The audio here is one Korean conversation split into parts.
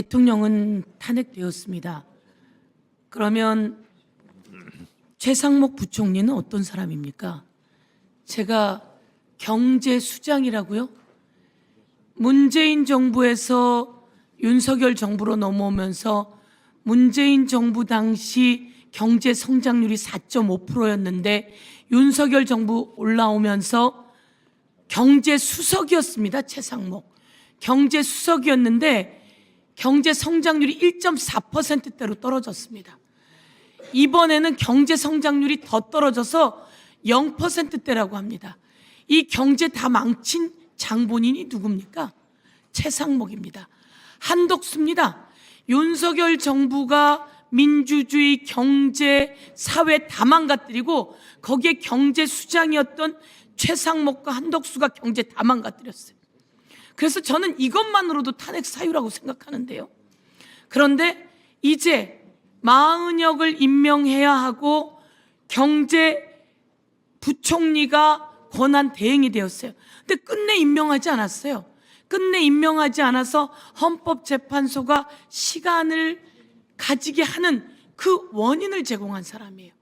대통령은 탄핵되었습니다. 그러면 최상목 부총리는 어떤 사람입니까? 제가 경제수장이라고요? 문재인 정부에서 윤석열 정부로 넘어오면서 문재인 정부 당시 경제 성장률이 4.5%였는데 윤석열 정부 올라오면서 경제 수석이었습니다. 최상목. 경제 수석이었는데 경제 성장률이 1.4%대로 떨어졌습니다. 이번에는 경제 성장률이 더 떨어져서 0%대라고 합니다. 이 경제 다 망친 장본인이 누굽니까? 최상목입니다. 한덕수입니다. 윤석열 정부가 민주주의, 경제, 사회 다 망가뜨리고 거기에 경제 수장이었던 최상목과 한덕수가 경제 다 망가뜨렸어요. 그래서 저는 이것만으로도 탄핵 사유라고 생각하는데요. 그런데 이제 마은혁을 임명해야 하고 경제 부총리가 권한 대행이 되었어요. 근데 끝내 임명하지 않았어요. 끝내 임명하지 않아서 헌법재판소가 시간을 가지게 하는 그 원인을 제공한 사람이에요.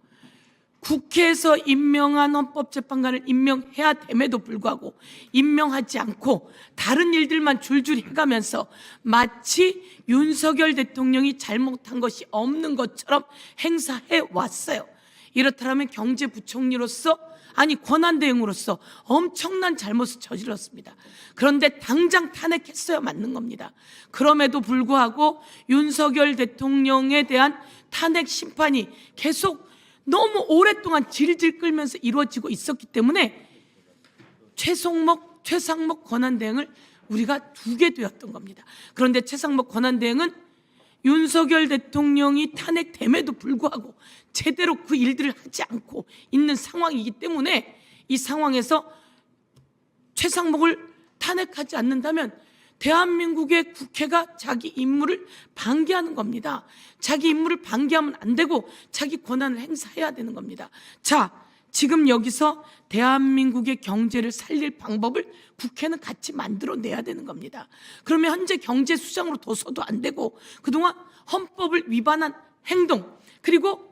국회에서 임명한 헌법재판관을 임명해야 됨에도 불구하고 임명하지 않고 다른 일들만 줄줄이 해가면서 마치 윤석열 대통령이 잘못한 것이 없는 것처럼 행사해 왔어요. 이렇다면 경제부총리로서 아니 권한대행으로서 엄청난 잘못을 저질렀습니다. 그런데 당장 탄핵했어야 맞는 겁니다. 그럼에도 불구하고 윤석열 대통령에 대한 탄핵 심판이 계속 너무 오랫동안 질질 끌면서 이루어지고 있었기 때문에 최성목, 최상목 권한대행을 우리가 두게 되었던 겁니다. 그런데 최상목 권한대행은 윤석열 대통령이 탄핵됨에도 불구하고 제대로 그 일들을 하지 않고 있는 상황이기 때문에 이 상황에서 최상목을 탄핵하지 않는다면 대한민국의 국회가 자기 임무를 방기하는 겁니다. 자기 임무를 방기하면 안 되고 자기 권한을 행사해야 되는 겁니다. 자, 지금 여기서 대한민국의 경제를 살릴 방법을 국회는 같이 만들어내야 되는 겁니다. 그러면 현재 경제 수장으로 둬서도 안 되고 그동안 헌법을 위반한 행동 그리고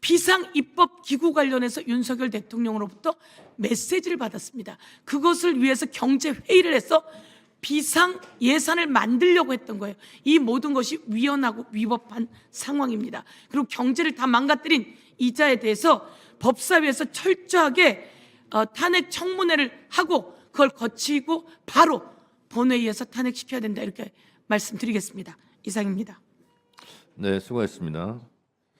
비상 입법 기구 관련해서 윤석열 대통령으로부터 메시지를 받았습니다. 그것을 위해서 경제 회의를 해서 비상 예산을 만들려고 했던 거예요. 이 모든 것이 위헌하고 위법한 상황입니다. 그리고 경제를 다 망가뜨린 이자에 대해서 법사위에서 철저하게 어, 탄핵 청문회를 하고 그걸 거치고 바로 본회의에서 탄핵시켜야 된다 이렇게 말씀드리겠습니다. 이상입니다. 네, 수고하셨습니다.